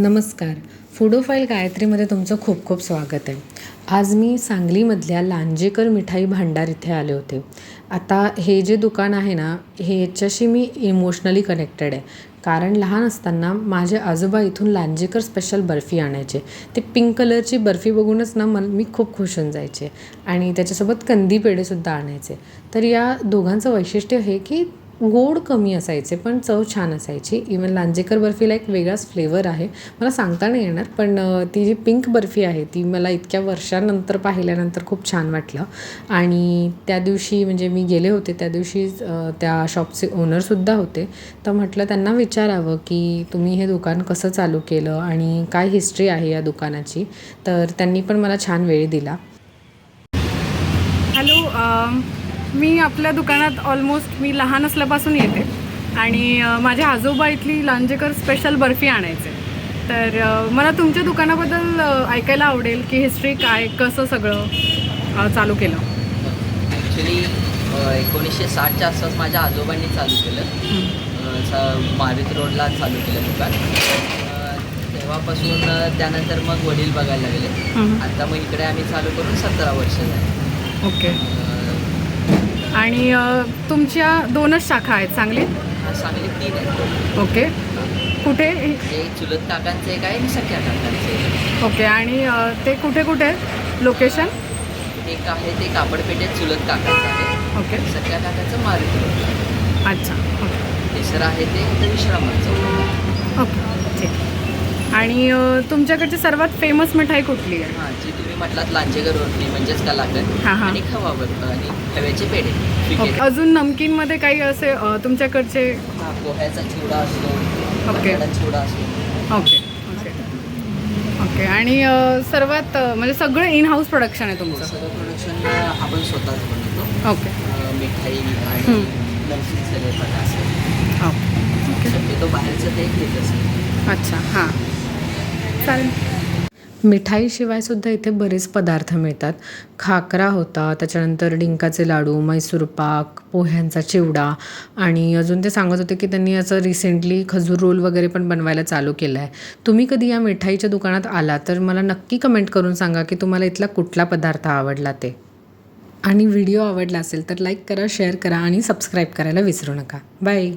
नमस्कार. फूडोफाईल गायत्रीमध्ये तुमचं खूप खूप स्वागत आहे. आज मी सांगलीमधल्या लांजेकर मिठाई भांडार इथे आले होते. आता हे जे दुकान आहे ना हे याच्याशी मी इमोशनली कनेक्टेड आहे. कारण लहान असताना माझे आजोबा इथून लांजेकर स्पेशल बर्फी आणायचे. ते पिंक कलरची बर्फी बघूनच ना मन मी खूप खुश होऊन जायचे. आणि त्याच्यासोबत कंदी पेढेसुद्धा आणायचे. तर या दोघांचं वैशिष्ट्य हे की गोड कमी असायचे पण चव छान असायची. इवन लांजेकर बर्फीला एक वेगळाच फ्लेवर आहे. मला सांगता नाही येणार पण ती जी पिंक बर्फी आहे ती मला इतक्या वर्षानंतर पाहिल्यानंतर खूप छान वाटलं. आणि त्या दिवशी म्हणजे मी गेले होते त्या दिवशी त्या शॉपचे ओनरसुद्धा होते. तर म्हटलं त्यांना विचारावं की तुम्ही हे दुकान कसं चालू केलं आणि काय हिस्ट्री आहे या दुकानाची? तर त्यांनी पण मला छान वेळ दिला. हॅलो मी आपल्या दुकानात ऑलमोस्ट मी लहान असल्यापासून येते. आणि अ, माझे आजोबा इथली लांजेकर स्पेशल बर्फी आणायचे. तर मला तुमच्या दुकानाबद्दल ऐकायला आवडेल की हिस्ट्री काय कसं सगळं चालू केलं. ॲक्च्युली एकोणीसशे साठच्या आसपास माझ्या आजोबांनी चालू केलं. मारुती रोडला चालू केलं दुकान. तेव्हापासून त्यानंतर मग वडील बघायला लागले. आता मग इकडे आम्ही चालू करून सतरा वर्ष झाली. ओके. आणि तुमच्या दोनच शाखा आहेत सांगली हा सांगली तीन आहे ओके. कुठे? चुलत काकांचं एक आहे सख्या काकांचं ओके आणि ते कुठे कुठे आहेत? लोकेशन. एक आहे ते कापडपेठेत चुलत काकांचं आहे. ओके. सख्या काकांचं मारुती अच्छा ओके. तिसरं आहे ते विश्रामाचं. ओके ठीक. आणि तुमच्याकडची सर्वात फेमस मिठाई कुठली आहे? हां जी तुम्ही म्हटलात लांजेगर रोटली म्हणजेच कलाकंद हां, हां. आणि खवा बर आणि खव्याचे पेढे ओके क्रिकेट अजून नमकीनमध्ये काही असे अ, तुमच्याकडचे? हा पोह्याचा चिवडा असतो ओके. बटाटा चिवडा असतो. Okay okay. ओके आणि अ, सर्वात अ, म्हणजे सगळं इन हाऊस प्रोडक्शन आहे तुमचं? सगळं प्रोडक्शन आपण स्वतःच बनवतो. ओके. अं, मिठाई आणि हं. नमकीन सगळे ओके. शक्यतो बाहेरचं ते घेत असतो अच्छा हां. चालेल मिठाईशिवाय सुद्धा इथे बरेच पदार्थ मिळतात. खाकरा होता त्याच्यानंतर डिंकाचे लाडू मैसूर पाक पोह्यांचा चिवडा आणि अजून ते सांगत होते की त्यांनी असं रिसेंटली खजूर रोल वगैरे पण बनवायला चालू केलं आहे तुम्ही कधी या मिठाईच्या दुकानात आला तर मला नक्की कमेंट करून सांगा की तुम्हाला इथला कुठला पदार्थ आवडला ते. आणि व्हिडिओ आवडला असेल तर लाईक करा शेअर करा आणि सबस्क्राईब करायला विसरू नका. बाय